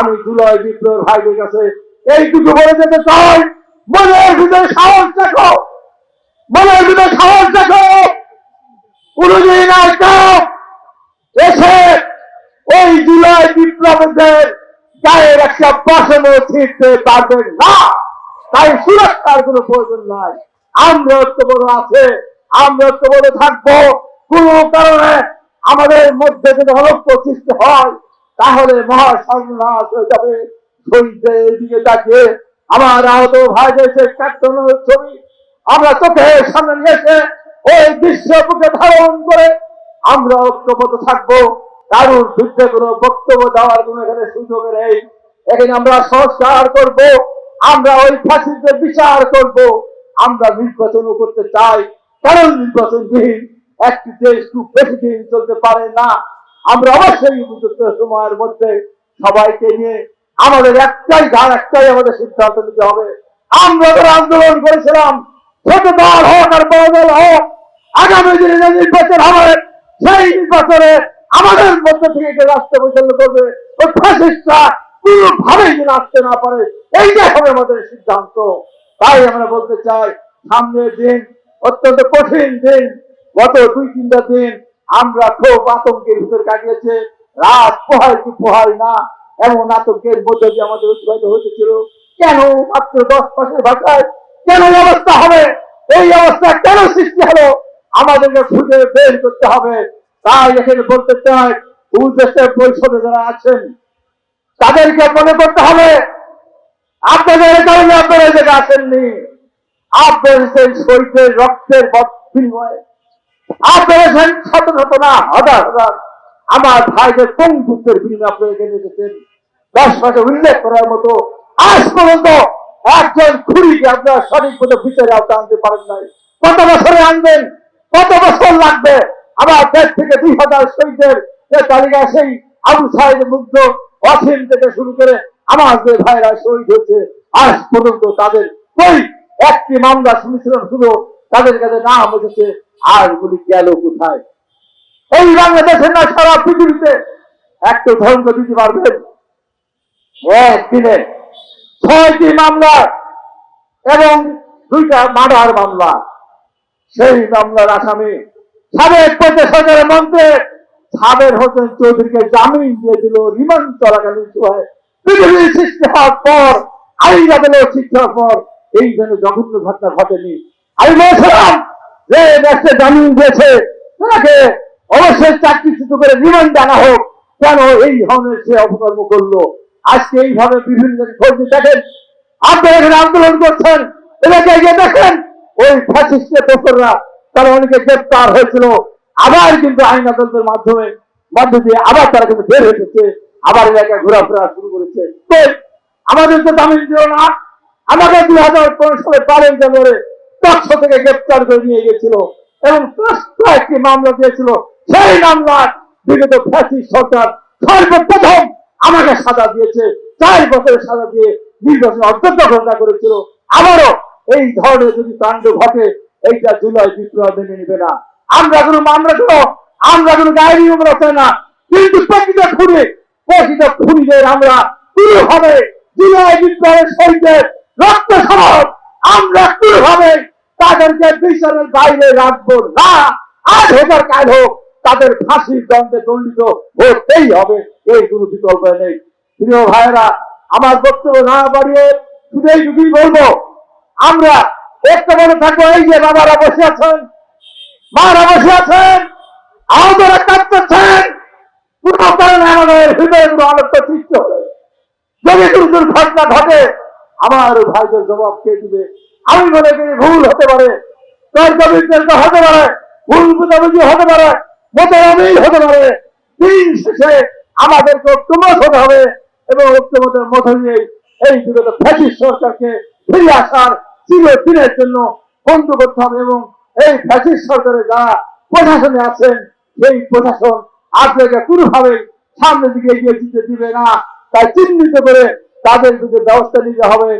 আমি জুলাই বিপ্লব ভাইদের কাছে এইটুকু বলে যেতে চাই। মনের ভিতরে সাহস দেখো। মনের ভিতরে সাহস দেখো। কোনদিন এসে ওই জুলাই বিপ্লবীদের গায়ের একটা বাসনও পারবেন না। তাই সুরক্ষার কোনো প্রয়োজন নাই। আমরা বড় আছে, আমরা বড় থাকব। কোন কারণে আমাদের মধ্যে যদি অলক্ষ সৃষ্টি হয়। তাহলে মহা সর্বনাশ হয়ে যাবে। শহীদদের দিকে তাকিয়ে আমার আহত ভাইদের সে কাট্টনের ছবি, আমরা চোখের সামনে নিয়ে এসে ওই দৃশ্য বুকে ধারণ করে আমরা ঐক্যবদ্ধ থাকব। কারোর বিরুদ্ধে কোনো বক্তব্য দেওয়ার কোনো এখানে সুযোগ নেই। এখানে আমরা সংস্কার করব, আমরা ওই ফাঁসিদের বিচার করব। আমরা নির্বাচনও করতে চাই, কারণ নির্বাচনবিহীন একটি দেশ খুব বেশি দিন চলতে পারে না। আমরা অবশ্যই উপযুক্ত সময়ের মধ্যে সবাইকে নিয়ে আমাদের একটাই গান, একটাই আমাদের সিদ্ধান্ত নিতে হবে। আমরা যারা আন্দোলন করেছিলাম ছোট দল হোক আর বড় দল হোক, আগামী দিনে যে নির্বাচন হবে, সেই নির্বাচনে আমাদের মধ্যে থেকে রাষ্ট্র পরিচালনা করবে, ওই ফ্যাসিস্টরা কোনোভাবেই যেন আসতে না পারে, এইটাই হবে আমাদের সিদ্ধান্ত। তাই আমরা বলতে চাই, সামনের দিন অত্যন্ত কঠিন দিন, গত দুই তিনটা দিন আমরা খুব আতঙ্কের ভিতরে কাটিয়েছে। রাত পোহায় কি পোহায় না, এমন আতঙ্কের মধ্যে দিয়ে আমাদের অতিবাহিত হতেছিল কেন মাত্র দশ মাসের ভাষায় কেন অবস্থা হবে? এই অবস্থা কেন সৃষ্টি হলো? আমাদেরকে খুঁজে বের করতে হবে। তাই এখানে বলতে চাই উদ্দেশ্যের পরিষদে যারা আছেন, তাদেরকে মনে করতে হবে, আপনাদের কারণে আপনারা এই জায়গায় আসেননি। আপনার সেই শহীদের রক্তের বিনিময়ে সেই শত শত না হাজার হাজার আমার ভাইদের পঙ্গুত্বের বিনিময়ে এখানে এসেছেন দশ মাসে উল্লেখ করার মতো আজ পর্যন্ত একজন সঠিক মতো আনতে পারেন নাই। কত বছরে আনবেন কত বছর লাগবে? আমার দেশ থেকে দুই হাজার শহীদের যে তালিকা, সেই আবু সাহেব মুগ্ধ অসীম থেকে শুরু করে আমার যে ভাইরা শহীদ হয়েছে, আজ পর্যন্ত তাদের ওই একটি মামলা শুনেছিলাম শুধু তাদের কাছে নাম এসেছে। আর গুলি গেল কোথায়? এই বাংলাদেশের না, সারা পৃথিবীতে একটা ধর্ম দিতে পারবেন? একদিনে ছয়টি মামলা এবং দুইটা মার্ডার মামলা। সেই মামলার আসামি সাবেক প্রশাসনের মন্ত্রী সাবের হোসেন চৌধুরীকে জামিন দিয়ে দিল, রিমান্ড চলাকালীন সময়। পৃথিবীর সৃষ্টি হওয়ার পর, আইন আদালত হওয়ার পর, এই যেন জঘন্য ঘটনা ঘটেনি। আমি বলছিলাম দেশে জামিন দিয়েছে, তাকে অবশ্যই চাকরিচ্যুত করে রিমান্ড আনা হোক, কেন এই ধরনের সে অপকর্ম করল? আজকে এইভাবে বিভিন্ন খোঁজ দেখেন, আপনারা এখানে আন্দোলন করছেন, এলাকায় গিয়ে দেখেন, ওই ফ্যাসিস্টের দোসররা তারা অনেকে গ্রেপ্তার হয়েছিল, আবার কিন্তু আইন আদালতের মাধ্যমে, মধ্য দিয়ে আবার তারা কিন্তু বের হয়েছে আবার এলাকায় ঘোরাফেরা শুরু করেছে। আমাদের তো জামিন দিল না। আমাদের দুই হাজার পনেরো সালে বারোই জানুয়ারি তৎস থেকে গ্রেপ্তার করে নিয়ে গেছিল এবং ট্রাস্ট একটি মামলা দিয়েছিল। সেই মামলার বিগত ফ্যাসিস্ট সরকার সর্বপ্রথম আমাকে সাজা দিয়েছে। চার বছরের সাজা দিয়ে নির্বাচন অত্যন্ত ঘটনা করেছিল। আবারও এই ধরনের যদি কাণ্ড ঘটে, এইটা জুলাই বিপ্লব মেনে নেবে না। আমরা কোনো মামলা করো আমরা কোনো গায়ে নিয়ম রচনা না। কিন্তু প্রকৃত খুনি, প্রকৃত খুনিদের আমরা কোনোভাবে জুলাই বিপ্লবের শহীদের রক্ত সমাজ আমরা কোনোভাবে তাদেরকে বিচারের বাইরে রাখব না। আজ হোক আর কাল হোক, তাদের ফাঁসির দণ্ডে দণ্ডিত হতেই হবে, এই কোনো বিকল্প নেই। প্রিয় ভাইয়েরা, আমার বক্তব্য না বাড়িয়ে শুধু এইটুকুই বলব, আমরা একটা মনে থাকব, এই যে বাবারা বসে আছেন, মারা বসে আছেন, আহতরা কাঁদতেছেন কোন কারণে আমাদের হৃদয়ে কোনো আনন্দ সৃষ্টি হবে যদি কোনো দুর্ঘটনা ঘটে, আমার ভাইদের জবাব কে দিবে? আমি মনে করি ভুল হতে পারে। তর্ক বিতর্ক হতে পারে, ভুল বুঝাবুঝি হতে পারে অমিল হতে পারে। দিন শেষে আমাদেরকে ঐক্যমত হতে হবে এবং ঐক্যমতের মধ্যে দিয়ে এই বিগত ফ্যাসিস্ট সরকারকে ফিরে আসার চিরদিনের জন্য বন্ধ করতে হবে এবং এই ফ্যাসিস্ট সরকারের যারা প্রশাসনে আছেন, সেই প্রশাসন আপনাকে কোনোভাবেই সামনের দিকে এগিয়ে দিতে দিবে না। তাই চিহ্নিত করে তাদের দিকে ব্যবস্থা নিতে হবে।